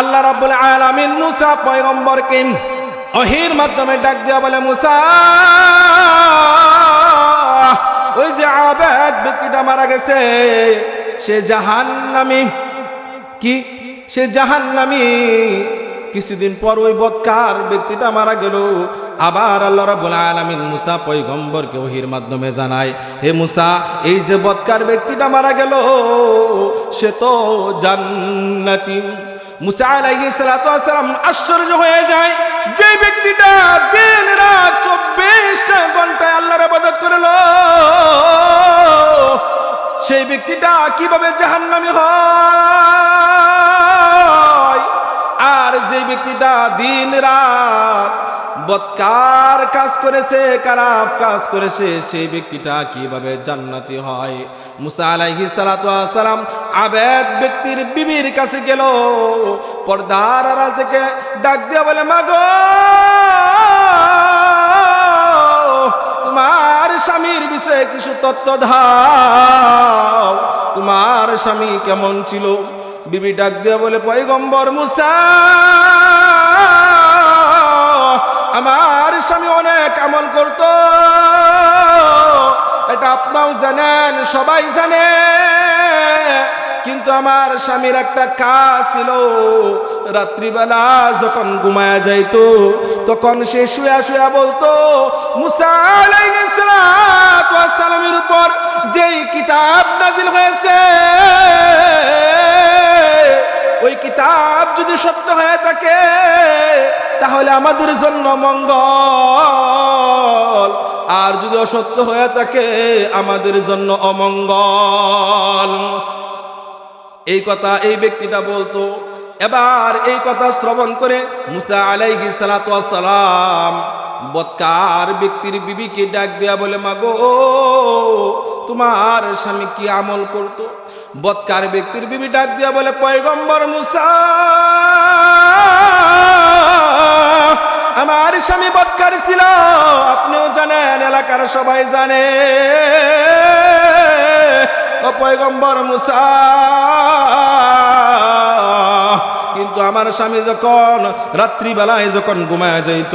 আল্লাহ রাব্বুল আলামিন মুসা পয়গম্বরকে অহির মাধ্যমে ডাক দেওয়া বলে, মুসা, ওই যে আবেদ ব্যক্তিটা মারা গেছে, সে জাহান্নামী। কি? সে জাহান্নামী। কিছুদিন পর ওই বৎকার ব্যক্তিটা মারা গেল। আবার আল্লাহ রাব্বুল আলামিন মুসা পয়গম্বরকে ওহির মাধ্যমে জানায়, হে মুসা, এই যে বৎকার ব্যক্তিটা মারা গেল, সে তো জান্নাতি। মুসা আলাইহিস সালাতু ওয়াসসালাম আশ্চর্য হয়ে যায়। যে ব্যক্তিটা দিন রাত চব্বিশটা ঘন্টায় আল্লাহর ইবাদত করল, সেই ব্যক্তিটা কীভাবে জাহান্নামী হয়? আর যে ব্যক্তিটা দিন রাত বৎকার কাজ করেছে খারাপ কাজ করেছে, সেই ব্যক্তিটা কীভাবে জান্নাতি হয়? মুসা আলাইহি সালাম আবেদ ব্যক্তির বিবির কাছে গেল, পর্দার আড়াল থেকে ডাক দিয়া বলে, মাগো, তোমার স্বামীর বিষয়ে কিছু তত্ত্ব দাও। তোমার স্বামী কেমন ছিল? বিবি ডাক দিয়ে বলে, পয়গম্বর মুসা আমার স্বামী অনেক আমল করত। এটা আপনাও জানেন, সবাই জানে। কিন্তু আমার স্বামীর একটা কাজ ছিল, রাত্রিবেলা যখন ঘুমায়া যাইত, তখন সে শুয়া শুয়া বলতো, মুসা আলাইহিস সালাতু উপর যেই কিতাব নাজিল হয়েছে, ওই কিতাব যদি সত্য হয়ে থাকে তাহলে আমাদের জন্য মঙ্গল। আর যদি অসত্য হয়ে থাকে, আমাদের জন্য অমঙ্গল। এই কথা এই ব্যক্তিটা বলতো। এবার এই কথা শ্রবণ করে মুসা আলাইহি সালাম বৎকার ব্যক্তির বিবিকে ডাক দেয়া বলে, মাগো, তোমার স্বামী কি আমল করতো? বৎকার ব্যক্তির বিবি ডাক দেয়া বলে, পয়গম্বর মুসা আমার স্বামী বৎকার ছিল, আপনিও জানেন, এলাকার সবাই জানে। পয়গম্বর মুসা। কিন্তু আমার স্বামী যখন রাত্রিবেলায় যখন ঘুমায় যাইত,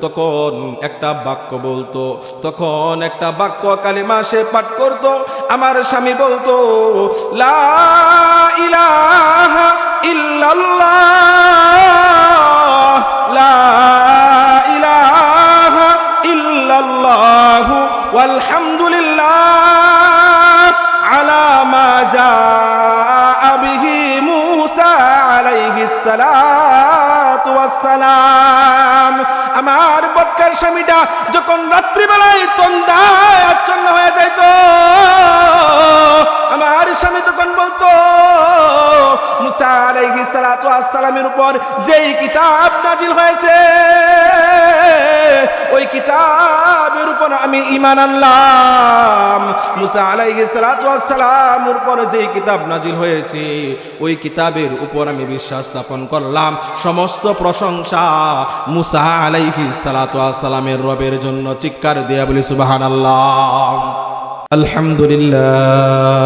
তখন একটা বাক্য বলতো, তখন একটা বাক্য কালিমা সে পাঠ করতো। আমার স্বামী বলতো, লা ইলাহা ইল্লাল্লাহ, লা ইল্লাল্লাহু والحمد لله على ما جاء মূসা موسى عليه الصلاة والسلام আমার বৎকার স্বামীটা যখন রাত্রিবেলায় তন্দায় আচ্ছন্ন হয়ে যাইত আমার স্বামী তখন বলতো, মুসা ওয়াস উপর যেই কিতাব নাজিল হয়েছে, ওই কিতাবের উপর আমি ইমান আনলাম। মুসা আলাইহি সালাতু ওয়াস সালামের উপর যেই কিতাব নাজিল হয়েছে, ওই কিতাবের উপর আমি বিশ্বাস স্থাপন করলাম। সমস্ত প্রশংসা মুসা আলাইহি সালাতু রবের জন্য চিৎকার দিয়া বলি, সুবহানাল্লাহ। আলহামদুলিল্লাহ।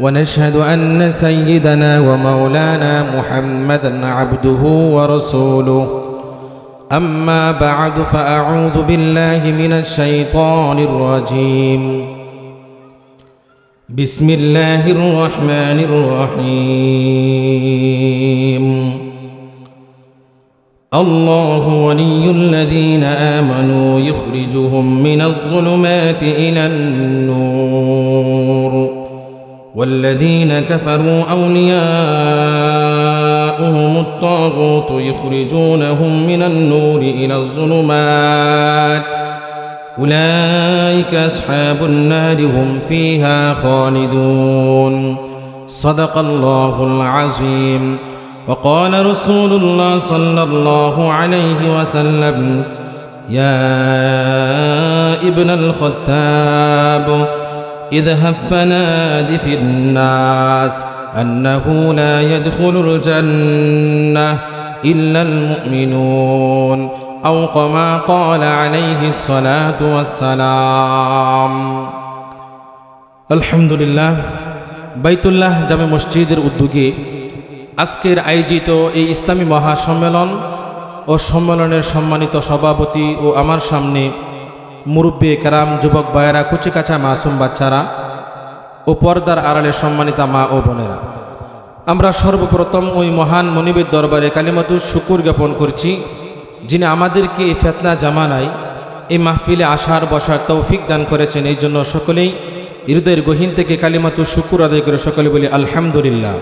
ونشهد أن سيدنا ومولانا محمدا عبده ورسوله. أما بعد فأعوذ بالله من الشيطان الرجيم. بسم الله الرحمن الرحيم. الله ولي الذين آمنوا يخرجهم من الظلمات إلى النور. والذين كفروا أولياؤهم الطاغوت يخرجونهم من النور إلى الظلمات. أولئك أصحاب النار هم فيها خالدون. صدق الله العظيم. وقال رسول الله صلى الله عليه وسلم يا ابن الخطاب اذهب فناد في الناس أنه لا يدخل الجنة إلا المؤمنون أو كما قال عليه الصلاة والسلام আলহামদুলিল্লাহ বাইতুল্লাহ জামে মসজিদের উদ্যোগে আজকের আয়োজিত এই ইসলামী মহাসম্মেলন ও সম্মেলনের সম্মানিত সভাপতি ও আমার সামনে মুরব্বী কারাম, যুবক ভাইয়েরা, কুচিকাচা মাসুম বাচ্চারা ও পর্দার আড়ালে সম্মানিতা মা ও বোনেরা। আমরা সর্বপ্রথম ওই মহান মনিবের দরবারে কালিমাতুর শুকুর জ্ঞাপন করছি, যিনি আমাদেরকে এই ফেতনা জামানায়, এই মাহফিলে আসার, বসার তৌফিক দান করেছেন। এই জন্য সকলেই হৃদয়ের গহীন থেকে কালিমাতুর শুকুর আদায় করে সকলে বলি, আলহামদুলিল্লাহ।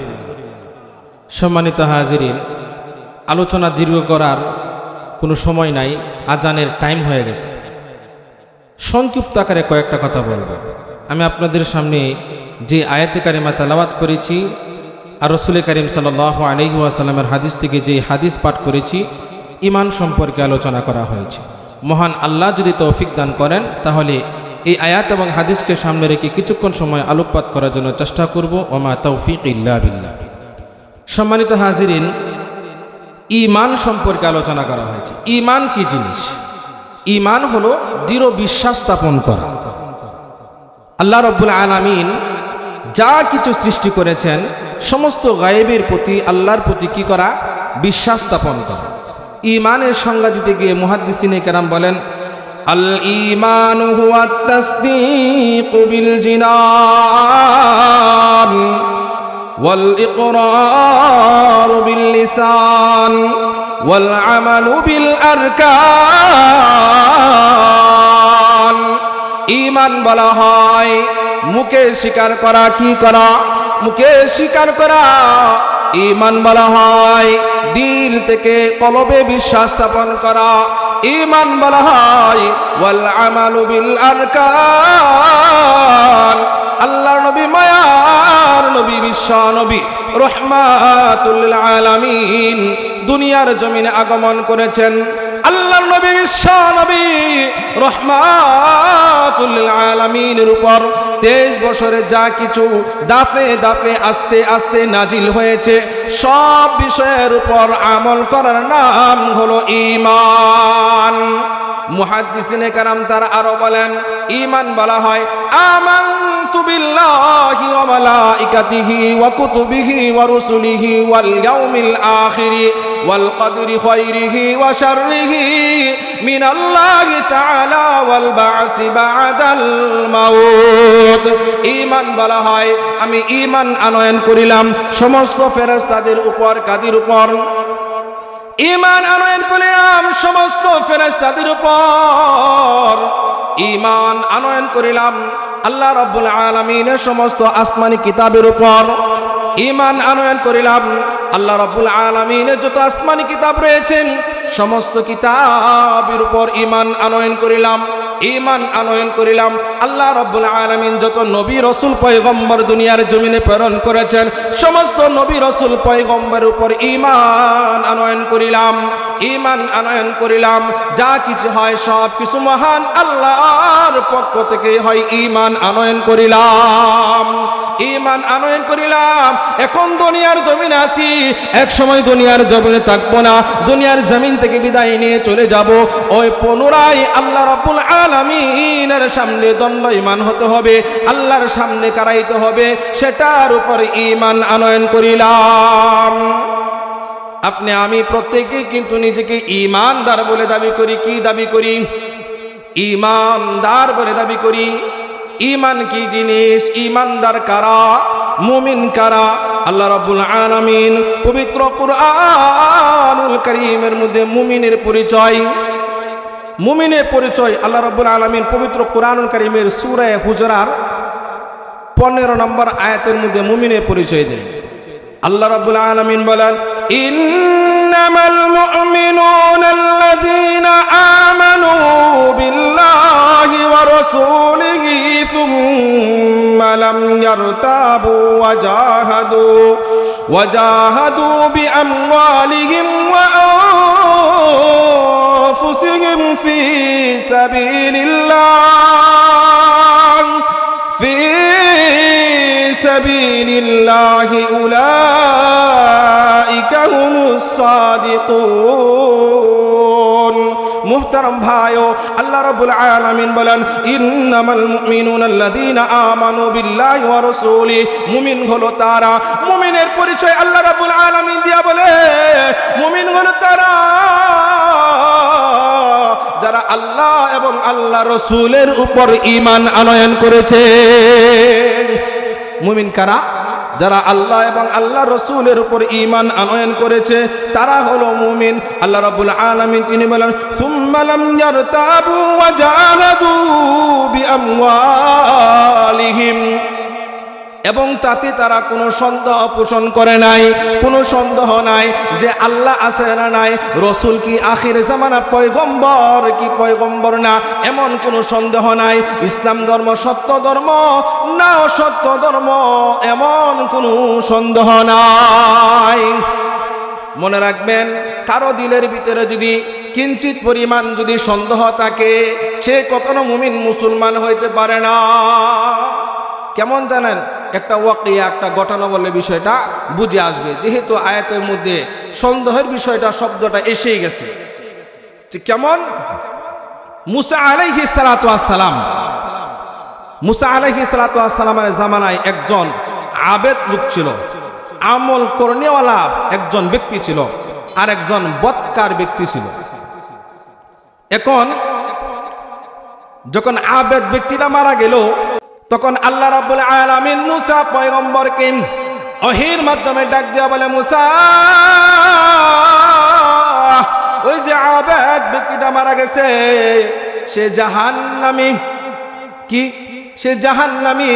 সম্মানিত হাজিরিন, আলোচনা দীর্ঘ করার কোনো সময় নাই, আজানের টাইম হয়ে গেছে। সংক্ষিপ্ত আকারে কয়েকটা কথা বলব। আমি আপনাদের সামনে যে আয়াতে কারিমা তালাবাত করেছি আর রসুল করিম সাল আলহি আসাল্লামের হাদিস থেকে যে হাদিস পাঠ করেছি ইমান সম্পর্কে আলোচনা করা হয়েছে। মহান আল্লাহ যদি তৌফিক দান করেন, তাহলে এই আয়াত এবং হাদিসকে সামনে রেখে কিছুক্ষণ সময় আলোকপাত করার জন্য চেষ্টা করব, ওমা তৌফিক ইল্লা সম্মানিত হাজিরিন ইমান সম্পর্কে আলোচনা করা হয়েছে। ইমান কি জিনিস? ইমান হলো দৃঢ় বিশ্বাস স্থাপন করা। আল্লাহ রব্বুল আলামিন যা কিছু সৃষ্টি করেছেন, সমস্ত গায়েবের প্রতি, আল্লাহর প্রতি কি করা? বিশ্বাস স্থাপন করা। ইমানের সংজ্ঞা দিতে গিয়ে মুহাদ্দিসিনে কেরাম বলেন, আল ইমান হুয়া তাসদীক বিল জিনান। والإقرار باللسان والعمل بالأركان ইমান বলা হয় মুখে স্বীকার করা কি করা মুখে স্বীকার করা। ইমান বলা হয়, দিল থেকে কলবে বিশ্বাস স্থাপন করা। ইমান বলা হয়, ওয়াল আমালু বিল আরকান। আল্লাহ নবী মায়ার নবী, বিশ্ব নবী, রহমাতুল আলামিন। দুনিয়ার জমিনে আগমন করেছেন। আল্লাহ নবী, বিশ্ব নবী, রহমাতুল আলামিনের উপর তেইশ বছরে যা কিছু দাপে দাপে আস্তে আস্তে নাজিল হয়েছে, সব বিষয়ের উপর আমল করার নাম হলো ইমান মুহাদ্দিসিনে কারাম তার আরও বলেন ইমান বলা হয়, আমানতু বিল্লাহি ওয়া মালাইকাতিহি ওয়া কুতুবিহি ওয়া রুসুলিহি ওয়াল ইয়াউমিল আখির। কদরি খাইরিহি ওয়া শাররিহি মিনাল্লাহি তাআলা ওয়াল বা'সি বা'দাল ইমান বলা হয়, আমি ইমান আনয়ন করিলাম সমস্ত ফেরেশতাদের উপর, কাদের উপর? ইমান আনয়ন করিলাম সমস্ত ফেরেশতাদের উপর। ইমান আনয়ন করিলাম আল্লাহ রাব্বুল আলামিনের সমস্ত আসমানি কিতাবের উপর। ইমান আনয়ন করিলাম আল্লাহ রাব্বুল আলামিনের যত আসমানি কিতাব রয়েছেন সমস্ত কিতাবের উপর ইমান আনয়ন করিলাম ইমান আনয়ন করিলাম। আল্লাহ রব্বুল আলমিন যত নবী রসুল পয়গম্বর দুনিয়ার জমিনে প্রেরণ করেছেন, সমস্ত নবী রসুল পয়গম্বর উপর ইমান আনয়ন করিলাম। ইমান আনয়ন করিলাম, যা কিছু হয় সব কিছু মহান আল্লাহর পক্ষ থেকে হয় ইমান আনয়ন করিলাম। ইমান আনয়ন করিলাম, এখন দুনিয়ার জমিনে আসি এক সময় দুনিয়ার জমিনে থাকব না, দুনিয়ার জমিন থেকে বিদায় নিয়ে চলে যাব। ওই পুনরায় আল্লাহ রাব্বুল আলামিনের সামনে দণ্ড ইমান হতে হবে, আল্লাহর সামনে কারাইতে হবে, সেটার উপর ইমান আনয়ন করিলাম। আপনি, আমি প্রত্যেকেই কিন্তু নিজেকে ইমানদার বলে দাবি করি। কি দাবি করি? ইমানদার বলে দাবি করি। ইমান কি জিনিস? ইমানদার কারা? মুমিন কারা? আল্লাহ রাব্বুল আলামিন পবিত্র কুরআনুল কারীমের মধ্যে মুমিনের পরিচয় মুমিনের পরিচয় আল্লাহ রাব্বুল আলামিন পবিত্র কুরআনুল কারীমের সূরা হুজরার পনেরো নম্বর আয়াতের মধ্যে মুমিনের পরিচয় দেয়। আল্লাহ রাব্বুল আলামিন বলেন ইন্নামাল মুমিনুনা আল্লাযীনা আমানু বিল্লাহি ওয়া রাসূলিহি থুম্মা লাম ইয়ারতাবু ওয়া জাহাদু ওয়া জাহাদু বিআমওয়ালিহিম ওয়া আনফুসিহিম ফি সাবিলিল্লাহ سبيل الله أولئك هم الصادقون মুহতারাম ভাইও আল্লাহ রাব্বুল আলামিন বলেন ইন্নামাল মুমিনুনা আল্লাযীনা আমানু বিল্লাহি ওয়া রাসূলি মুমিন হলো তারা মুমিনের পরিচয় আল্লাহ রাব্বুল আলামিন দিয়া বলে মুমিন হলো তারা যারা আল্লাহ এবং আল্লাহ রসুলের উপর ঈমান আনয়ন করেছে মুমিন কারা? যারা আল্লাহ এবং আল্লাহ রসুলের উপর ইমান আনয়ন করেছে, তারা হলো মুমিন। আল্লাহ রাব্বুল আলামিন তিনি বলেন সুম্মালাম এবং তাতে তারা কোনো সন্দেহ পোষণ করে নাই, কোনো সন্দেহ নাই যে আল্লাহ আছে না নাই, রসুল কি আখির জামানা পয়গম্বর কি পয়গম্বর না, এমন কোনো সন্দেহ নাই, ইসলাম ধর্ম সত্য ধর্ম না অসত্য ধর্ম, এমন কোনো সন্দেহ নাই। মনে রাখবেন, কারও দিলের ভিতরে যদি কিঞ্চিত পরিমাণ যদি সন্দেহ থাকে, সে কখনো মুমিন মুসলমান হইতে পারে না। কেমন জানেন? একটা ওয়াকিয়া, একটা ঘটনা বললে বিষয়টা বুঝে আসবে। যেহেতু আয়াতের মধ্যে সন্দেহের বিষয়টা, শব্দটা এসেই গেছে। কেমন? মুসা আলাইহি সালাতু সালাম মুসা আলাইহি সালাতু সালামের জামানায় একজন আবেদ লোক ছিল। আমল করনেওয়ালা একজন ব্যক্তি ছিল। আর একজন বৎকার ব্যক্তি ছিল। এখন যখন আবেদ ব্যক্তিটা মারা গেল তখন আল্লাহ রাব্বুল আলামিন মুসা পয়গম্বরকে অহির মাধ্যমে ডাক দেওয়া বলে, মুসা, ওই যে আবেদ ব্যক্তিটা মারা গেছে, সে জাহান্নামী। কি? সে জাহান্নামী।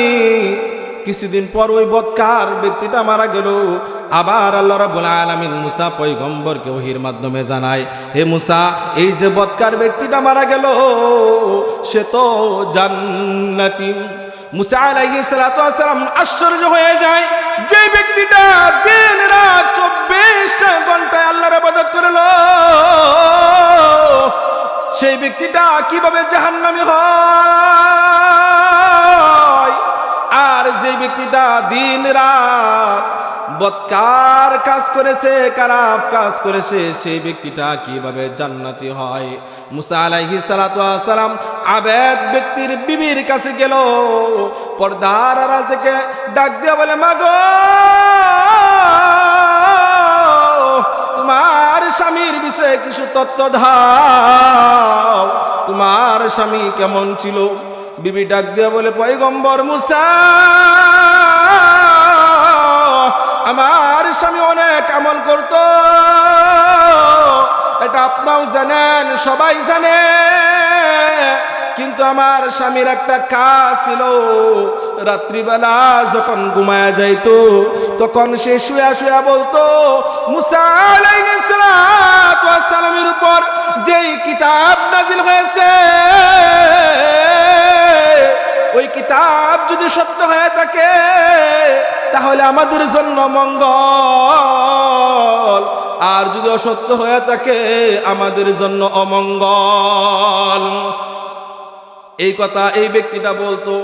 কিছুদিন পর ওই বৎকার ব্যক্তিটা মারা গেল। আবার আল্লাহ রাব্বুল আলামিন মুসা পয়গম্বরকে ওহির মাধ্যমে জানায়, হে মুসা, এই যে বৎকার ব্যক্তিটা মারা গেল, সে তো জান্নাতি। মুসা আলাইহিস সালাতু ওয়াসসালাম আশ্চর্য হয়ে যায়। যে ব্যক্তিটা দিন রাত চব্বিশটা ঘন্টায় আল্লাহর আবাদত করল, সেই ব্যক্তিটা কীভাবে জাহান্নামী হয়? আর যে ব্যক্তিটা দিন রাত বৎকার কাজ করেছে খারাপ কাজ করেছে, সেই ব্যক্তিটা কীভাবে জান্নাতি হয়? মুসা আলাইহি সালাম আবেদ ব্যক্তির বিবির কাছে গেল, পর্দার আড়াল থেকে ডাক দিয়ে বলে, মাগো, তোমার স্বামীর বিষয়ে কিছু তত্ত্ব দাও। তোমার স্বামী কেমন ছিল? বিবি ডাক দিয়ে বলে, পয়গম্বর মুসা আমার স্বামী অনেক আমল করত। এটা আপনাও জানেন, সবাই জানে। কিন্তু আমার স্বামীর একটা কাজ ছিল, রাত্রিবেলা যখন ঘুমায়া যাইতো, তখন সে শুয়া শুয়া বলতো, মুসা আলাইহিস সালাতু ওয়াস সালামের উপর যেই কিতাব নাজিল হয়েছে ওই কিতাব যদি সত্য হয়ে থাকে, তাহলে আমাদের জন্য মঙ্গল। আর যদি অসত্য হয়ে থাকে, আমাদের জন্য অমঙ্গল। এই কথা এই ব্যক্তিটা বলতো।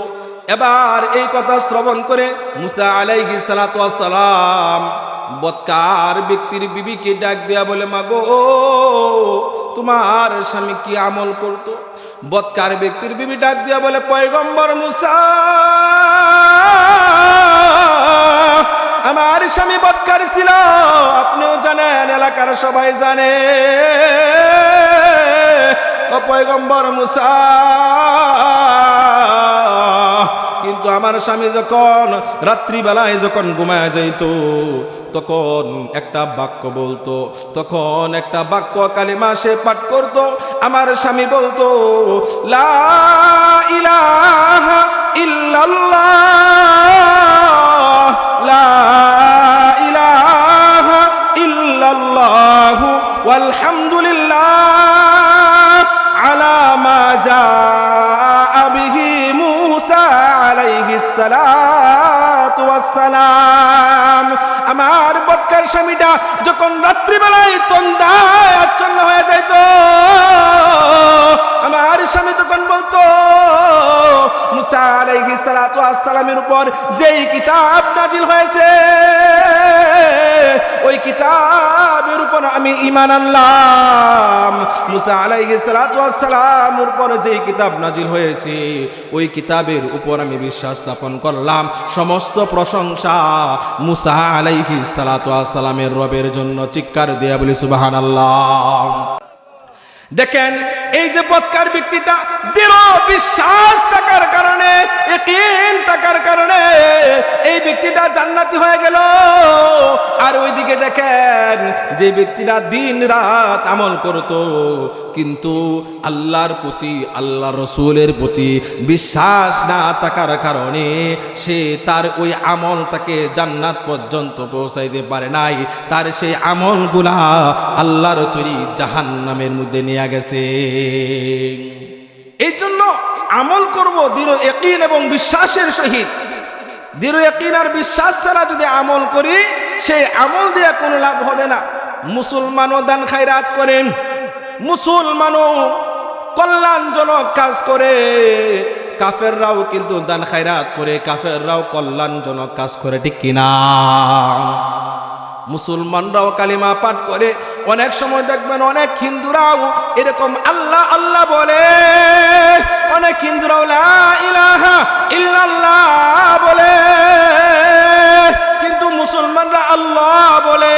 এবার এই কথা শ্রবণ করে মুসা আলাইহি সালাম বৎকার ব্যক্তির বিবিকে ডাক দেয়া বলে, মাগো তোমার স্বামী কি আমল করত? বৎকার ব্যক্তির বিবি ডাক দিয়া বলে, পয়গম্বর মুসা, আমার স্বামী বৎকার ছিল। আপনিও জানেন, এলাকার সবাই জানে। ও পয়গম্বর মুসা কিন্তু আমার স্বামী যখন রাত্রিবেলায় যখন ঘুমায় যাইত, তখন একটা বাক্য বলতো, তখন একটা বাক্য কালী মাসে পাঠ করতো। আমার স্বামী বলতো, লা ইলাহা যখন রাত্রিবেলায় তন্দায় আচ্ছন্ন হয়ে যাইত। আমার স্বামী তখন বলতো, মুসা আসসালামের উপর যেই কিতাব নাজিল হয়েছে, ওই কিতাবের উপর আমি ইমান আনলাম। মুসা আলাইহি সালাতু আসসালামের উপর যেই কিতাব নাজিল হয়েছে, ওই কিতাবের উপর আমি বিশ্বাস স্থাপন করলাম। সমস্ত প্রশংসা মুসা আলাইহিস সালাতু রবের জন্য চিৎকার দিয়া বলি, সুবহানাল্লাহ। দেখেন এই যে বৎকার ব্যক্তিটা দৃঢ় বিশ্বাস থাকার কারণে থাকার কারণে এই ব্যক্তিটা জান্নাতি হয়ে গেল। আর ওইদিকে দেখেন যে ব্যক্তিটা দিন রাত আমল করত, কিন্তু আল্লাহর প্রতি আল্লাহ রসুলের প্রতি বিশ্বাস না থাকার কারণে সে তার ওই আমল তাকে জান্নাত পর্যন্ত পৌঁছাইতে পারে নাই। তার সেই আমলগুলা আল্লাহর তৈরি জাহান্নামের মধ্যে নিয়ে গেছে। এই জন্য আমল করব দৃঢ় একিন এবং বিশ্বাসের সহিত। দৃঢ় একিন আর বিশ্বাস ছাড়া যদি আমল করি, সেই আমল দিয়ে কোনো লাভ হবে না। মুসলমানও দান খায়রাত করেন, মুসলমানও কল্যাণজনক কাজ করে। কাফেররাও কিন্তু দান খায়রাত করে, কাফেররাও কল্যাণজনক কাজ করে, ঠিক কিনা? মুসলমানরাও কালিমা পাঠ করে। অনেক সময় দেখবেন অনেক হিন্দুরাও এরকম আল্লাহ আল্লাহ বলে। অনেক হিন্দুরাও ইলাহা বলে। কিন্তু মুসলমানরা আল্লাহ বলে।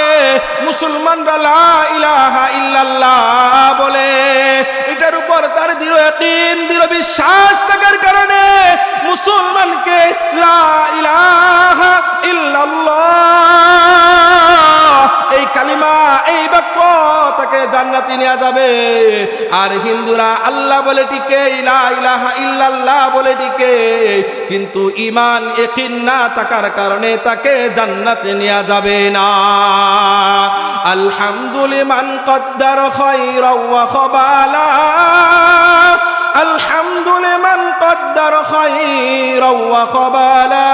মুসলমানরা লা ইলাহা ইল্লাল্লাহ বলে। এটার উপর তার দৃঢ় ইয়াকিন, দৃঢ় বিশ্বাস থাকার কারণে মুসলমানকে লা ইলাহা জান্নাতি নেওয়া যাবে আর হিন্দুরা আল্লাহ বলে টিকে ইলা ইলাহা ইল্লাল্লাহ বলে টিকে কিন্তু ইমান একিন না থাকার কারণে তাকে জান্নাতে নেওয়া যাবে না আলহামদুলিমান কদ্দার খৈরা ওয়া খবালা الحمد لمن قدر خيرا وخبالا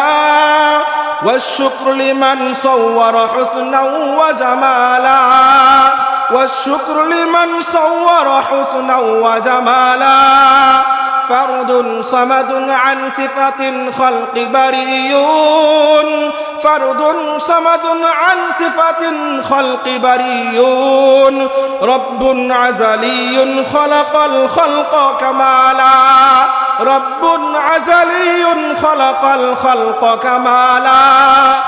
والشكر لمن صور حسنا وجمالا والشكر لمن صور حسنا وجمالا. فرد صمد عن صفة الخلق بريون. فرد صمد عن صفة الخلق بريون. رب عزلي خلق الخلق كمالا. رب عزلي خلق الخلق كمالا.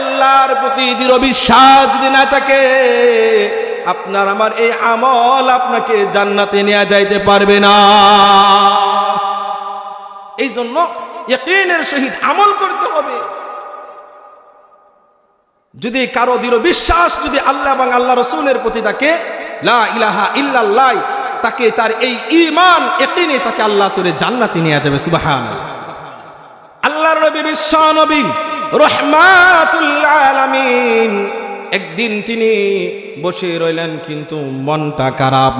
আল্লাহর প্রতি দৃঢ় বিশ্বাস যদি না থাকে, আপনার আমার এই আমল আপনাকে জান্নাতে নেওয়া যাইতে পারবে না। এই জন্য ইয়কিনের সহিত আমল করতে হবে। যদি কারও দৃঢ় বিশ্বাস, যদি আল্লাহ এবং আল্লাহ রসুলের প্রতি তাকে লা ইলাহা ইল্লাল্লাহ, তাকে তার এই ইমান একিনে তাকে আল্লাহ তোরে জান্নাতে নিয়ে যাবে সুবাহান আল্লাহর নবী বিশ্ব নবী রহমাতুল্লাহ আলামিন। একদিন তিনি বসে রইলেন, কিন্তু মনটা খারাপ।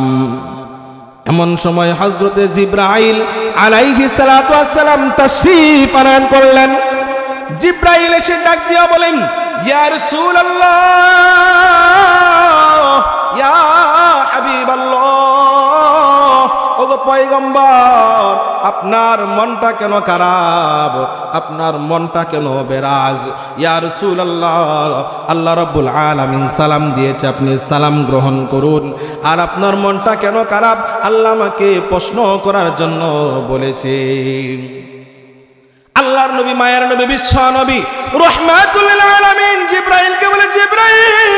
এমন সময় হজরতে জিব্রাইল আলাইহি আসসালাম তাশরীফ আনয়ন করলেন। জিব্রাইল এসে ডাক দিয়া বলেন, ইয়া রাসূলুল্লাহ, ইয়া হাবিবাল্লাহ, ওগো পয়গম্বর আপনার মনটা কেন খারাপ? আপনার মনটা কেন বেরাজ? ইয়া রাসূলুল্লাহ, আল্লাহ রাব্বুল আলামিন সালাম দিয়েছে, আপনি সালাম গ্রহণ করুন। আর আপনার মনটা কেন খারাপ? আল্লাহ আমাকে প্রশ্ন করার জন্য বলেছে। আল্লাহর নবী, মায়ের নবী, বিশ্ব নবী, রহমাতুল আলামিন জিব্রাইলকে বলে, জিব্রাইল,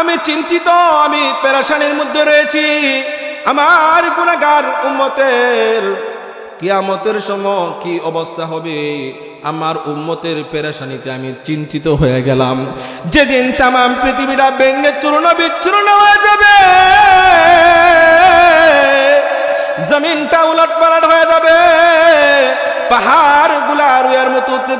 আমি চিন্তিত, আমি পেরেশানির মধ্যে রয়েছি। আমার গুণাগার উম্মতের কিয়ামতের সময় কি অবস্থা হবে? আমার উম্মতের পেরেশানিতে আমি চিন্তিত হয়ে গেলাম। যেদিন তাম পৃথিবীটা ভেঙে চূর্ণ বিচ্ছূর্ণ হয়ে যাবে। জমিনটা উলট পালট হয়ে যাবে। পাহাড়গুলা রুয়ার মতো উঠতে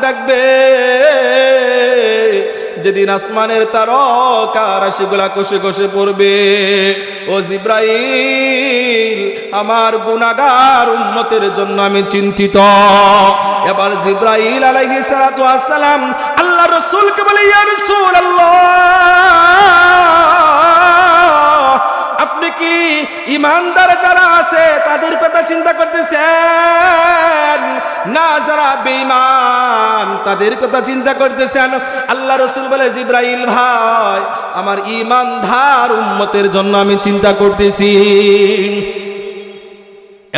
যেদিন আসমানের তারকা রাশিগুলা কষে কষে পড়বে। ও জিব্রাইল, আমার গুনাগার উন্মতের জন্য আমি চিন্তিত। এবার জিব্রাইল আলাইহি সালাতু আসসালাম আল্লাহ রাসূলকে বলে, ইয়া রাসূলুল্লাহ! আপনি কি ইমানদার যারা আছে, তাদের কথা চিন্তা করতেছেন? না, যারা বেঈমান, তাদের কথা চিন্তা করতেছেন। আল্লাহ রসুল বলে, জিব্রাইল ভাই, আমার ইমানদার উম্মতের জন্য আমি চিন্তা করতেছি।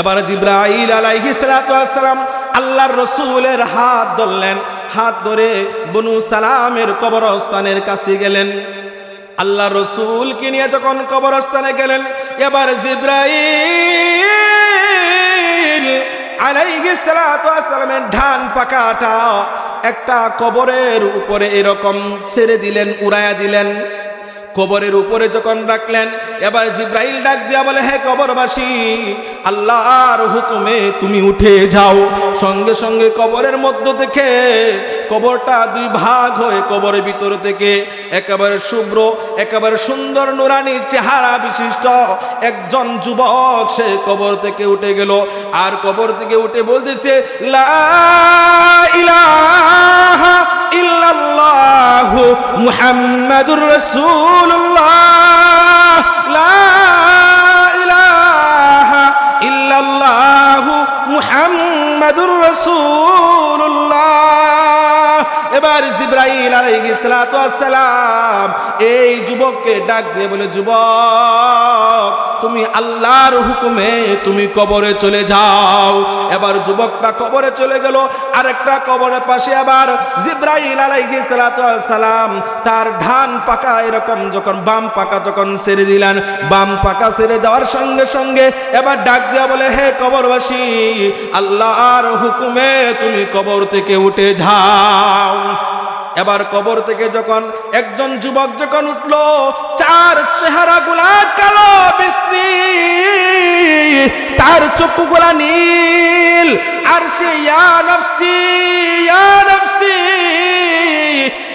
এবার জিব্রাইল আলাইহি সালাম আল্লাহর রসুলের হাত ধরলেন। হাত ধরে বনু সালামের কবরস্থানের কাছে গেলেন। আল্লাহ রসুলকে নিয়ে যখন কবরস্থানে গেলেন, এবার জিব্রাইল ধান পাকাটা একটা কবরের উপরে এরকম ছেড়ে দিলেন, উড়াইয়া দিলেন। কবরের উপরে যখন রাখলেন, এবার জিব্রাইল ডাক দিয়া বলে, হে কবরবাসী, আল্লাহর হুকুমে তুমি উঠে যাও। সঙ্গে সঙ্গে কবরের মধ্য থেকে কবরটা দুই ভাগ হয়ে কবরের ভিতর থেকে একেবারে শুভ্র, একেবারে সুন্দর নুরানি চেহারা বিশিষ্ট একজন যুবক সে কবর থেকে উঠে গেল। আর কবর থেকে উঠে বলতেছে, লা ইলাহা ইল্লাল্লাহু মুহাম্মাদুর রাসূলুল্লাহ। লা ইলাহা ইল্লাল্লাহু মুহাম্মাদুর রাসূলুল্লাহ। এবার জিব্রাইল আলাইহিস সালাতু ওয়াসসালাম এই যুবককে ডাক দিয়ে বলে, যুবক তুমি আল্লাহর হুকুমে তুমি কবরে চলে যাও। এবার যুবকটা কবরে চলে গেল, আরেকটা কবরের পাশে আবার জিব্রাইল আলাইহিস সালাতু ওয়াসসালাম তার ধান পাকা এরকম যখন বাম পাকা যখন ছেড়ে দিলেন, বাম পাকা ছেড়ে দেওয়ার সঙ্গে সঙ্গে এবার ডাক দেওয়া বলে, হে কবরবাসী, আল্লাহর হুকুমে তুমি কবর থেকে উঠে যাও। এবার কবর থেকে যখন একজন যুবক যখন উঠল, চার চেহারা গুলা কালো বিশ্রী, তার চক্ষুগুলা নীল, আর সে, ইয়া নফসি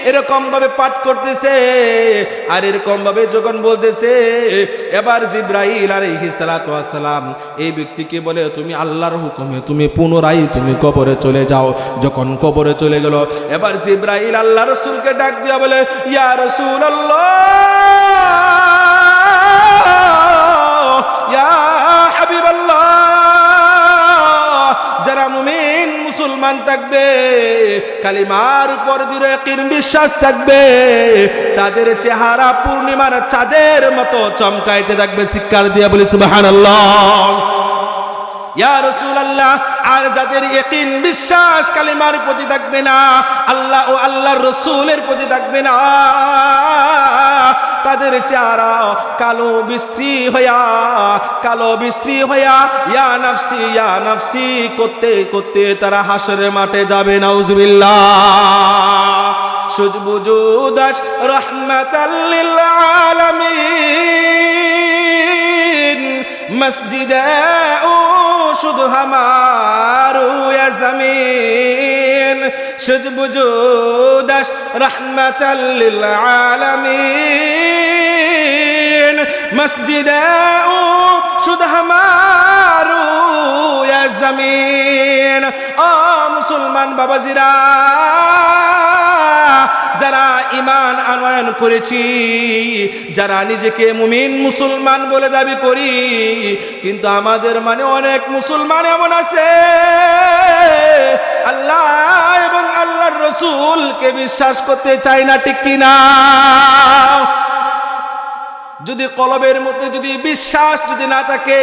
এরকম ভাবে পাঠ করতেছে, আর এরকম ভাবে যখন বলতেছে, এবার জিব্রাহিল আর ইসালাতাম এই ব্যক্তিকে বলে, তুমি আল্লাহর হুকুমে, তুমি পুনরায় তুমি কবরে চলে যাও। যখন কবরে চলে গেল, এবার জিব্রাহিল আল্লাহ রসুলকে ডাক দিয়া বলে, ইয়া রসুল ইয়া কালিমার উপর দৃঢ় বিশ্বাস থাকবে। তাদের চেহারা পূর্ণিমার চাঁদের মতো চমকাইতে থাকবে শিক্ষার দিয়া বলি রাসূলুল্লাহ, আর যাদের বিশ্বাস কালিমার প্রতি থাকবে না, আল্লাহ ও আল্লাহর রসুলের প্রতি থাকবে না। তাদের চেহারা কালো বিশ্রী হইয়া, কালো বিশ্রী হইয়া, ইয়া নাফসি ইয়া নাফসি, করতে করতে তারা হাসরের মাঠে যাবে, নাউজুবিল্লাহ। সুজবুজুদাস রহমাতাল্লিল আলামিন। মসজিদে ও শুধু হামারু জমিন। সুজ বুজুদাস রহমাতাল্লিল আলামিন। মসজিদে ও শুধু ইয়া জমিন ও মুসলমান বাবাজিরা যারা ইমান আনয়ন করেছি, যারা নিজেকে মুমিন মুসলমান বলে দাবি করি, কিন্তু আমাদের মানে অনেক মুসলমান এমন আছে। আল্লাহ এবং আল্লাহর রসুলকে বিশ্বাস করতে চাই না, ঠিক কিনা? যদি কলবের মধ্যে যদি বিশ্বাস যদি না থাকে